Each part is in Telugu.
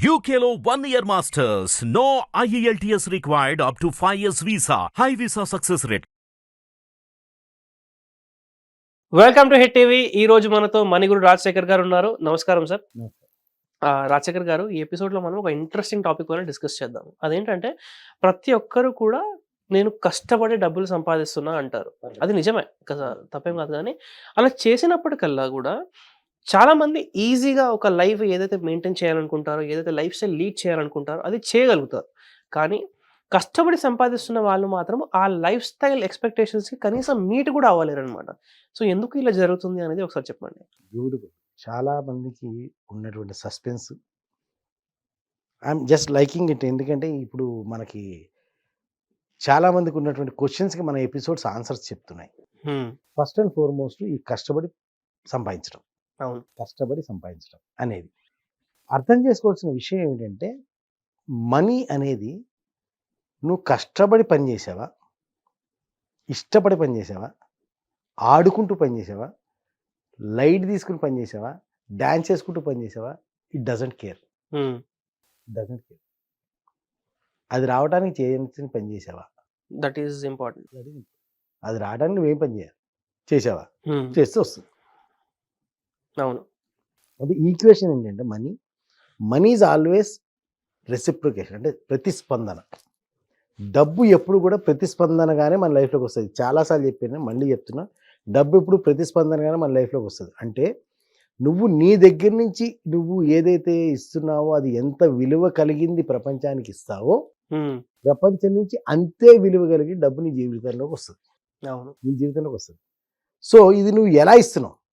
One year masters. No E IELTS required up to 5 years visa. High visa success rate. Welcome to Hit TV ఈ రోజు మనతో మణిగురు రాజశేఖర్ గారు ఉన్నారు. నమస్కారం సార్ రాజశేఖర్ గారు ఈ ఎపిసోడ్లో మనం ఒక ఇంట్రెస్టింగ్ టాపిక్ పైన డిస్కస్ చేద్దాం. అదేంటంటే ప్రతి ఒక్కరు కూడా నేను కష్టపడి డబ్బులు సంపాదిస్తున్నా అంటారు. అది నిజమే. కదా తప్పేం కాదు కానీ అలా చేసినప్పటికల్లా కూడా చాలా మంది ఈజీగా ఒక లైఫ్ ఏదైతే మెయింటైన్ చేయాలనుకుంటారో ఏదైతే లైఫ్ స్టైల్ లీడ్ చేయాలనుకుంటారో అది చేయగలుగుతారు. కానీ కష్టపడి సంపాదిస్తున్న వాళ్ళు మాత్రం ఆ లైఫ్ స్టైల్ ఎక్స్పెక్టేషన్స్కి కనీసం మీట్ కూడా అవ్వలేరు అనమాట సో ఎందుకు ఇలా జరుగుతుంది అనేది ఒకసారి చెప్పండి. బ్యూటిఫుల్. చాలా మందికి ఉన్నటువంటి suspense. I'm just liking it. ఎందుకంటే ఇప్పుడు మనకి చాలా మందికి ఉన్నటువంటి క్వశ్చన్స్కి మన ఎపిసోడ్స్ ఆన్సర్స్ చెప్తున్నాయి. ఫస్ట్ అండ్ ఫార్మోస్ట్ ఈ కష్టపడి సంపాదించడం. కష్టపడి సంపాదించడం అనేది. అర్థం చేసుకోవాల్సిన విషయం ఏమిటంటే మనీ అనేది నువ్వు కష్టపడి పని చేసావా? ఇష్టపడి పని చేసావా? ఆడుకుంటూ పని చేసావా? లైట్ తీసుకుని పని చేసావా? డ్యాన్స్ చేసుకుంటూ పని చేసావా? It doesn't care. Doesn't care. అది రావడానికి చేయాల్సిన పని చేసావా? That is important. అది అది రావడానికి నువ్వేం పని చేయాలి? చేసావా? చేస్తే వస్తుంది. అవును. అది ఈక్వేషన్ ఏంటంటే money. Money is always reciprocation అంటే ప్రతిస్పందన. డబ్బు ఎప్పుడు కూడా ప్రతిస్పందనగానే మన లైఫ్లోకి వస్తుంది. చాలాసార్లు చెప్పాను మళ్ళీ చెప్తున్నా. డబ్బు ఎప్పుడు ప్రతిస్పందనగానే మన లైఫ్లోకి వస్తుంది. అంటే నువ్వు నీ దగ్గర నుంచి నువ్వు ఏదైతే ఇస్తున్నావో అది ఎంత విలువ కలిగింది ప్రపంచానికి ఇస్తావో ప్రపంచం నుంచి అంతే విలువ కలిగి డబ్బు నీ జీవితంలోకి వస్తుంది. అవును. నీ జీవితంలోకి వస్తుంది. సో ఇది నువ్వు ఎలా ఇస్తున్నావు?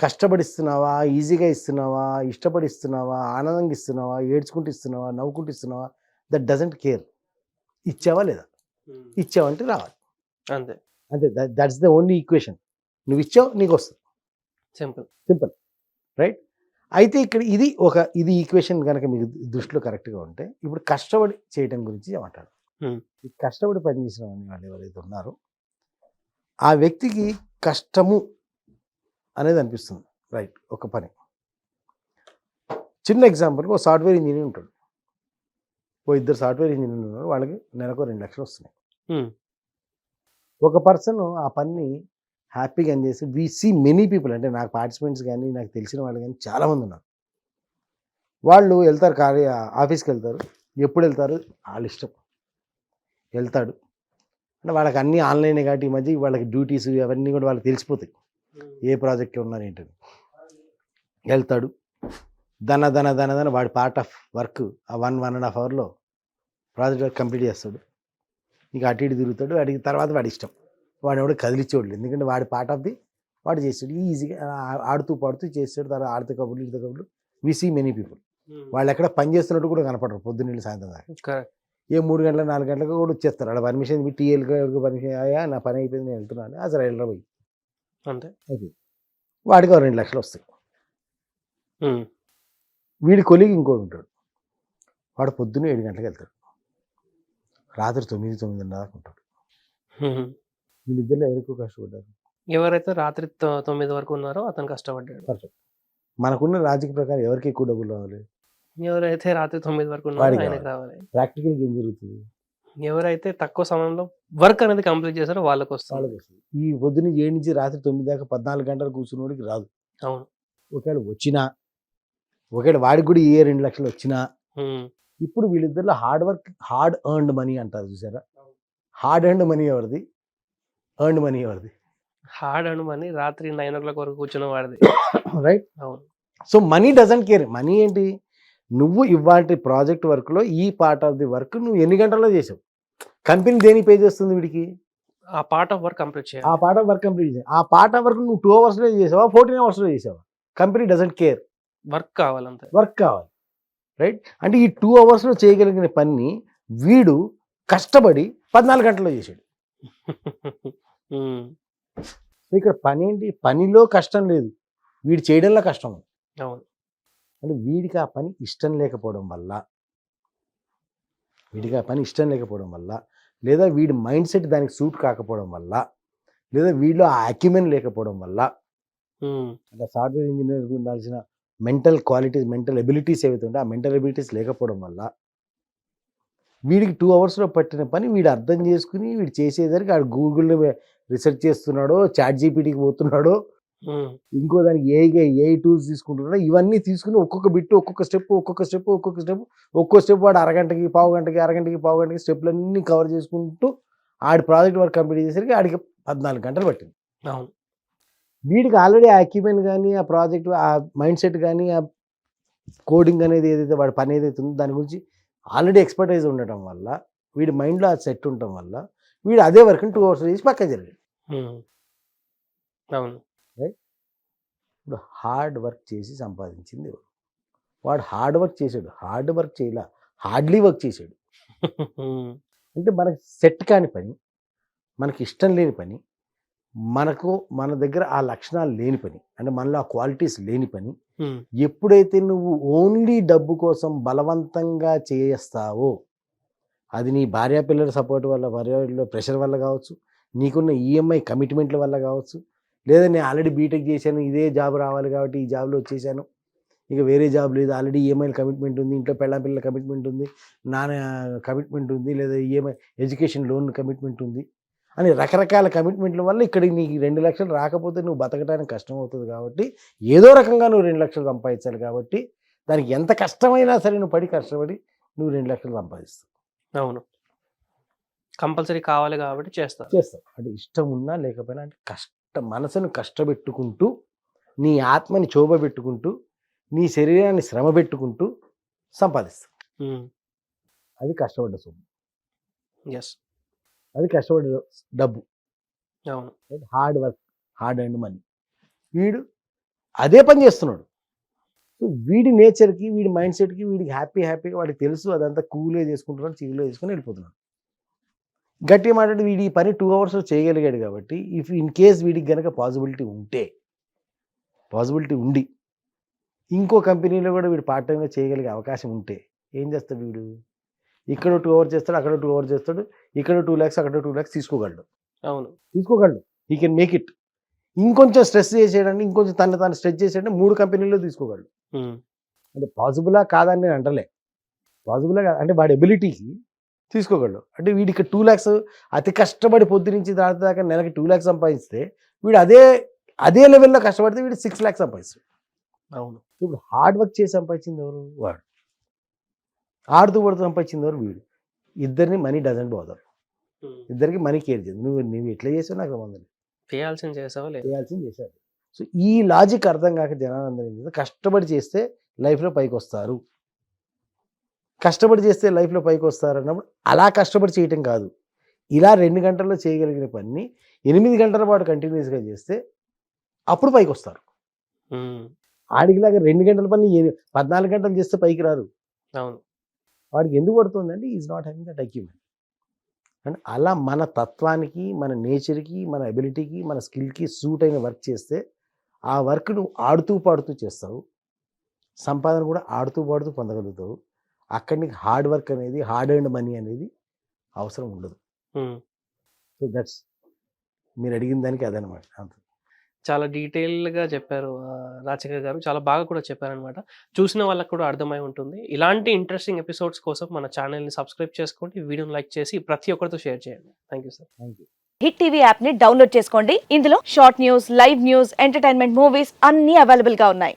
కష్టపడి ఇస్తున్నావా ఈజీగా ఇస్తున్నావా? ఇష్టపడి ఇస్తున్నావా ఆనందంగా ఇస్తున్నావా? ఏడ్చుకుంటూ ఇస్తున్నావా? నవ్వుకుంటూ ఇస్తున్నావా? That doesn't care. ఇచ్చావా లేదా? ఇచ్చావంటే రావాలి. అంతే. అంతే. That's the only equation. నువ్వు ఇచ్చావు నీకు వస్తుంది. సింపుల్. సింపుల్. రైట్? అయితే ఇక్కడ ఇది ఒక ఇది ఈక్వేషన్ కనుక మీకు దృష్టిలో కరెక్ట్గా ఉంటే ఇప్పుడు కష్టపడి చేయడం గురించి మాట్లాడు కష్టపడి పనిచేసిన వాళ్ళు ఎవరైతే ఉన్నారో ఆ వ్యక్తికి కష్టము అనేది అనిపిస్తుంది. రైట్ ఒక పని. చిన్న ఎగ్జాంపుల్కి ఒక సాఫ్ట్వేర్ ఇంజనీర్ ఉంటాడు. ఓ ఇద్దరు సాఫ్ట్వేర్ ఇంజనీర్ ఉన్నారు. వాళ్ళకి నెలకు రెండు లక్షలు వస్తున్నాయి. Hmm. ఒక పర్సన్ ఆ పని హ్యాపీగా ఎంజాయ్ చేసి వి సీ మెనీ పీపుల్ అంటే నాకు పార్టిసిపెంట్స్ కానీ నాకు తెలిసిన వాళ్ళు కానీ చాలామంది ఉన్నారు. వాళ్ళు వెళ్తారు కార్య ఆఫీస్కి వెళ్తారు. ఎప్పుడు వెళ్తారు? వాళ్ళ ఇష్టం. వెళ్తాడు. అంటే వాళ్ళకి అన్నీ ఆన్లైనే కాబట్టి ఈ మధ్య వాళ్ళకి డ్యూటీస్ అవన్నీ కూడా వాళ్ళకి తెలిసిపోతాయి. ఏ ప్రాజెక్ట్లో ఉన్నారు ఏంటని. వెళ్తాడు. దన దన దన దన వాడి పార్ట్ ఆఫ్ వర్క్ ఆ వన్ వన్ అండ్ హాఫ్ అవర్లో ప్రాజెక్ట్ వర్క్ కంప్లీట్ చేస్తాడు. ఇక అటు ఇటు తిరుగుతాడు. వాడికి తర్వాత వాడి ఇష్టం. వాడు ఎవడు కదిలిచ్చేవాడు ఎందుకంటే వాడి పార్ట్ ఆఫ్ ది వాడు చేస్తాడు. ఈజీగా ఆడుతూ పాడుతూ చేస్తాడు. తర్వాత ఆడుతూ కబుర్లు ఇడుతూ కబుర్లు. వి సీ మెనీ పీపుల్ వాళ్ళు ఎక్కడ పని చేస్తున్నట్టు కూడా కనపడరు. పొద్దున్న సాయంత్రం దాకా. ఏ మూడు గంటల నాలుగు గంటలకు కూడా వచ్చేస్తారు. వాళ్ళ పర్మిషన్ టీఎల్కి ఎవరికి పర్మిషన్ అయ్యా నా పని అయిపోయింది నేను వెళ్తున్నాను. అసలు వెళ్ళరా పోయి. అంతే. అయిపోయింది వాడికి ఒక రెండు లక్షలు వస్తాయి. వీడి కొలిగి ఇంకోటి ఉంటాడు. వాడు పొద్దున్న ఏడు గంటలకు వెళ్తాడు. రాత్రి తొమ్మిది తొమ్మిదిన్నర దాకా ఉంటాడు. ఉమ్. వీళ్ళిద్దరిలో ఎవరికి కష్టపడ్డారు? ఎవరైతే రాత్రి తొమ్మిది వరకు ఉన్నారో అతను కష్టపడ్డాడు. పర్ఫెక్ట్ మనకున్న రాజకీయ ప్రకారం ఎవరికి ఎక్కువ డబ్బులు రావాలి? ఎవరైతే రాత్రి తొమ్మిది వరకు ఉన్నారో ఆయనకు రావాలి. ప్రాక్టికల్గా ఏం జరుగుతుంది? ఎవరైతే తక్కువ సమయంలో వర్క్ అనేది కంప్లీట్ చేశారో వాళ్ళకి వస్తుంది ఈ పొద్దున్న ఏడు నుంచి రాత్రి తొమ్మిది దాకా పద్నాలుగు గంటలు కూర్చున్నోడికి రాదు. అవును. ఒకవేళ వచ్చినా ఒకవేళ వాడికి కూడా ఏ రెండు లక్షలు వచ్చినా. ఇప్పుడు వీళ్ళిద్దరిలో hard work hard earned money అంటారు చూసారా? హార్డ్ ఎర్న్డ్ మనీ ఎవరిది? ఎర్న్డ్ మనీ ఎవరిది? హార్డ్ అని మనీ రాత్రి నైన్ ఓ క్లాక్ వరకు కూర్చున్న వాడిది. రైట్ అవును. So money doesn't care. Money ఏంటి? నువ్వు ఇవాటి ప్రాజెక్ట్ వర్క్లో ఈ పార్ట్ ఆఫ్ ది వర్క్ నువ్వు ఎన్ని గంటల్లో చేసావు? కంపెనీ దేనికి పే చేస్తుంది వీడికి? ఆ పార్ట్ ఆఫ్ వర్క్ కంప్లీట్ ఆ చేయాలి పార్ట్ ఆఫ్ వర్క్ కంప్లీట్ చేసి ఆ పార్ట్ ఆఫ్ వర్క్ నువ్వు టూ అవర్స్లో చేసావా? ఫోర్టీన్ అవర్స్లో చేసావా? కంపెనీ డజంట్ కేర్ వర్క్ కావాలంతే. వర్క్ కావాలి. రైట్ అంటే ఈ టూ అవర్స్లో చేయగలిగిన పని వీడు కష్టపడి పద్నాలుగు గంటల్లో. సో ఇక్కడ పని ఏంటి? పనిలో కష్టం లేదు. వీడు చేయడంలో కష్టం. అవును. అంటే వీడికి ఆ పని ఇష్టం లేకపోవడం వల్ల వీడికి ఆ పని ఇష్టం లేకపోవడం వల్ల లేదా వీడి మైండ్ సెట్ దానికి సూట్ కాకపోవడం వల్ల లేదా వీడిలో ఆ అక్యుమెన్ లేకపోవడం వల్ల. అంటే సాఫ్ట్వేర్ ఇంజనీర్కి ఉండాల్సిన మెంటల్ క్వాలిటీస్ మెంటల్ ఎబిలిటీస్ ఏవైతే ఉంటాయో ఆ మెంటల్ ఎబిలిటీస్ లేకపోవడం వల్ల వీడికి టూ అవర్స్లో పట్టిన పని వీడు అర్థం చేసుకుని వీడు చేసేసరికి ఆడు గూగుల్లో రీసెర్చ్ చేస్తున్నాడో చాట్ జీపీటీకి పోతున్నాడో ఇంకో దానికి ఏ ఏ టూల్స్ తీసుకుంటున్నాడో? ఇవన్నీ తీసుకుని ఒక్కొక్క బిట్టు ఒక్కొక్క స్టెప్ ఒక్కొక్క స్టెప్ ఒక్కొక్క స్టెప్ ఒక్కో స్టెప్ వాడు అరగంటకి పావు గంటకి అరగంటకి పావు గంటకి స్టెప్లన్నీ కవర్ చేసుకుంటూ ఆడి ప్రాజెక్ట్ వర్క్ కంప్లీట్ చేసరికి ఆడికి పద్నాలుగు గంటలు పట్టింది. అవును. వీడికి ఆల్రెడీ ఆ ఎక్విప్మెంట్ కానీ ఆ ప్రాజెక్ట్ ఆ మైండ్ సెట్ కానీ ఆ కోడింగ్ అనేది ఏదైతే వాడి పని ఏదైతే ఉందో దాని గురించి ఆల్రెడీ ఎక్స్పర్టైజ్ ఉండటం వల్ల వీడి మైండ్లో ఆ సెట్ ఉండటం వల్ల వీడు అదే వర్క్ని టూ అవర్స్ చేసి పక్కన జరిగాడు. ఉమ్. అవును. ఇప్పుడు హార్డ్ వర్క్ చేసి సంపాదించింది ఎవరు వాడు హార్డ్ వర్క్ చేశాడు. హార్డ్ వర్క్ చేయలే. హార్డ్లీ వర్క్ చేశాడు. అంటే మనకి సెట్ కాని పని మనకి ఇష్టం లేని పని మనకు మన దగ్గర ఆ లక్షణాలు లేని పని అంటే మనలో ఆ క్వాలిటీస్ లేని పని ఎప్పుడైతే నువ్వు ఓన్లీ డబ్బు కోసం బలవంతంగా చేస్తావో అది నీ భార్య పిల్లల సపోర్ట్ వల్ల భార్య ప్రెషర్ వల్ల కావచ్చు నీకున్న ఈఎంఐ కమిట్మెంట్ల వల్ల కావచ్చు లేదా నేను ఆల్రెడీ బీటెక్ చేశాను ఇదే జాబ్ రావాలి కాబట్టి ఈ జాబ్లో వచ్చేసాను. ఇక వేరే జాబ్ లేదు. ఆల్రెడీ ఈఎంఐ కమిట్మెంట్ ఉంది ఇంట్లో పెళ్ళ పిల్లల కమిట్మెంట్ ఉంది నాన్న కమిట్మెంట్ ఉంది లేదా ఈఎంఐ ఎడ్యుకేషన్ లోన్ కమిట్మెంట్ ఉంది అని రకరకాల కమిట్మెంట్ల వల్ల ఇక్కడ నీకు రెండు లక్షలు రాకపోతే నువ్వు బతకడానికి కష్టం అవుతుంది కాబట్టి ఏదో రకంగా నువ్వు రెండు లక్షలు సంపాదించాలి కాబట్టి దానికి ఎంత కష్టమైనా సరే నువ్వు పడి కష్టపడి నువ్వు రెండు లక్షలు సంపాదిస్తావు. అవును. కంపల్సరీ కావాలి కాబట్టి చేస్తా చేస్తావు. అంటే ఇష్టం ఉన్నా లేకపోయినా అంటే కష్ట. మనసును కష్టపెట్టుకుంటూ నీ ఆత్మని పెట్టుకుంటూ నీ శరీరాన్ని శ్రమ పెట్టుకుంటూ సంపాదిస్తావు అది కష్టపడ్డ సొమ్ము. ఎస్ అది కష్టపడ్డ డబ్బు. అవును. Hard work hard and money వీడు అదే పని చేస్తున్నాడు. సో వీడి నేచర్కి వీడి మైండ్ సెట్కి వీడికి హ్యాపీ హ్యాపీగా వాడికి తెలుసు అదంతా కూలే చేసుకుంటున్నాడు చీలో చేసుకుని వెళ్ళిపోతున్నాడు. గట్టిగా మాట్లాడి వీడి ఈ పని టూ అవర్స్లో చేయగలిగాడు కాబట్టి ఇఫ్ ఇన్ కేస్ వీడికి గనక పాసిబిలిటీ ఉంటే పాసిబిలిటీ ఉండి ఇంకో కంపెనీలో కూడా వీడు పార్ట్ టైంగా చేయగలిగే అవకాశం ఉంటే ఏం చేస్తాడు వీడు? ఇక్కడ టూ అవర్స్ చేస్తాడు అక్కడ టూ అవర్స్ చేస్తాడు ఇక్కడ టూ ల్యాక్స్ అక్కడ టూ ల్యాక్స్ తీసుకోగలడు. అవును. తీసుకోగలడు. ఈ కెన్ మేక్ ఇట్ ఇంకొంచెం స్ట్రెస్ చేసేయడండి ఇంకొంచెం తను తాను స్ట్రెస్ చేసేయండి మూడు కంపెనీల్లో తీసుకోగలడు. అంటే పాసిబులా కాదని నేను అంటలే. పాసిబులా కాదు. అంటే వాడి ఎబిలిటీకి తీసుకోగలడు. అంటే వీడికి టూ ల్యాక్స్ అతి కష్టపడి పొద్దు నుంచి దాటి దాకా నెలకి టూ ల్యాక్స్ సంపాదిస్తే వీడు అదే అదే లెవెల్లో కష్టపడితే వీడు సిక్స్ ల్యాక్స్ సంపాదిస్తాడు. అవును. ఇప్పుడు హార్డ్ వర్క్ చేసి సంపాదించింది ఎవరు? వాడు. ఆడుతూ పడుతూ సంపాదించింది ఎవరు? వీడు. ఇద్దరిని మనీ డజంట్ బోదర్ ఇద్దరికి మనీ కేర్ చేయదు. నువ్వు నువ్వు ఎట్లా చేసావు నాకు సంబంధం. చేయాల్సింది చేసావా లేదు? చేయాల్సింది చేశారు. సో ఈ లాజిక్ అర్థం కాక జనాలు అందరూ ఏం చేస్తారు, కష్టపడి చేస్తే లైఫ్లో పైకి వస్తారు. కష్టపడి చేస్తే లైఫ్లో పైకి వస్తారు అన్నప్పుడు అలా కష్టపడి చేయటం కాదు. ఇలా రెండు గంటల్లో చేయగలిగిన పని ఎనిమిది గంటల పాటు కంటిన్యూస్గా చేస్తే అప్పుడు పైకి వస్తారు ఆడికిలాగా రెండు గంటల పని పద్నాలుగు గంటలు చేస్తే పైకి రారు. అవును. వాడికి ఎందుకు పడుతుందంటే is not having that acumen and అలా మన తత్వానికి మన నేచర్కి మన అబిలిటీకి మన స్కిల్కి సూట్ అయిన వర్క్ చేస్తే ఆ వర్క్ నువ్వు ఆడుతూ పాడుతూ చేస్తావు. సంపాదన కూడా ఆడుతూ పాడుతూ పొందగలుగుతావు. అక్కడి నీకు హార్డ్ వర్క్ అనేది హార్డ్ అండ్ మనీ అనేది అవసరం ఉండదు. సో దట్స్ మీరు అడిగిన దానికి అదనమాట అంత. చాలా డీటెయిల్గా చెప్పారు రాజశేఖర్ గారు. చాలా బాగా కూడా చెప్పారనమాట. చూసిన వాళ్ళకి కూడా అర్థమై ఉంటుంది. ఇలాంటి ఇంట్రెస్టింగ్ ఎపిసోడ్స్ కోసం మన ఛానల్ని సబ్స్క్రైబ్ చేసుకోండి. వీడియోని లైక్ చేసి ప్రతి ఒక్కరితో షేర్ చేయండి. Thank you sir. Thank you. Hit TV యాప్ని డౌన్లోడ్ చేసుకోండి. ఇందులో short news live news entertainment movies అన్ని అవైలబుల్గా ఉన్నాయి.